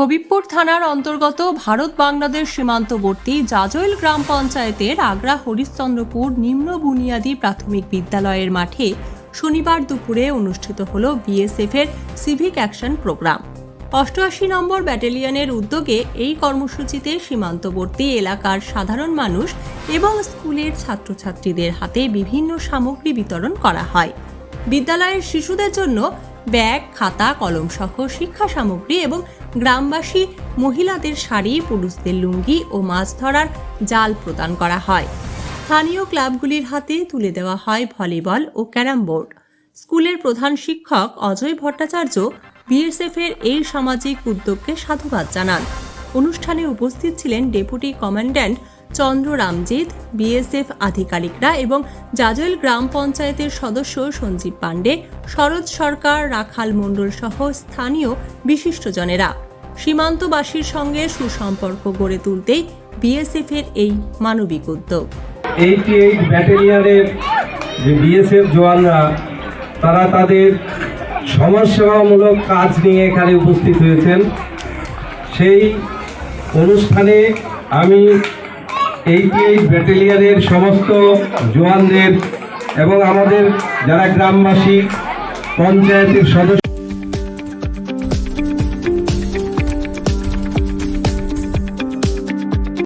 হবিবপুর থানার অন্তর্গত ভারত বাংলাদেশ সীমান্তবর্তী জাজৈল গ্রাম পঞ্চায়েতের আগ্রা হরিশ্চন্দ্রপুর নিম্ন বুনিয়াদী প্রাথমিক বিদ্যালয়ের মাঠে শনিবার দুপুরে অনুষ্ঠিত হল বিএসএফ এর সিভিক অ্যাকশন প্রোগ্রাম। অষ্টআশি নম্বর ব্যাটালিয়নের উদ্যোগে এই কর্মসূচিতে সীমান্তবর্তী এলাকার সাধারণ মানুষ এবং স্কুলের ছাত্রছাত্রীদের হাতে বিভিন্ন সামগ্রী বিতরণ করা হয়। বিদ্যালয়ের শিশুদের জন্য ব্যাগ, খাতা, কলম সহ শিক্ষা সামগ্রী এবং গ্রামবাসী মহিলাদের শাড়ি, পুরুষদের লুঙ্গি ও মাছ ধরার জাল প্রদান করা হয়। স্থানীয় ক্লাবগুলির হাতে তুলে দেওয়া হয় ভলিবল ও ক্যারাম বোর্ড স্কুলের প্রধান শিক্ষক অজয় ভট্টাচার্য বিএসএফ এর এই সামাজিক উদ্যোগকে সাধুবাদ জানান। অনুষ্ঠানে উপস্থিত ছিলেন deputy commandant Chandra Ramjit BSF আধিকারিকরা এবং জাজল গ্রাম পঞ্চায়েতের সদস্য সঞ্জীব পাণ্ডে, শরৎ সরকার, রাখাল মণ্ডল সহ স্থানীয় বিশিষ্টজনেরা। সীমান্তবাসীর সঙ্গে সুসম্পর্ক গড়ে তুলতেই বিএসএফ এর এই মানবিক উদ্যোগ। তারা তাদের সমাজসেবামূলক কাজ নিয়ে এখানে উপস্থিত হয়েছেন। সেই অনুষ্ঠানে আমি এইটি এইট ব্যাটালিয়নের সমস্ত জওয়ানদের এবং আমাদের যারা গ্রামবাসী পঞ্চায়েতের সদস্য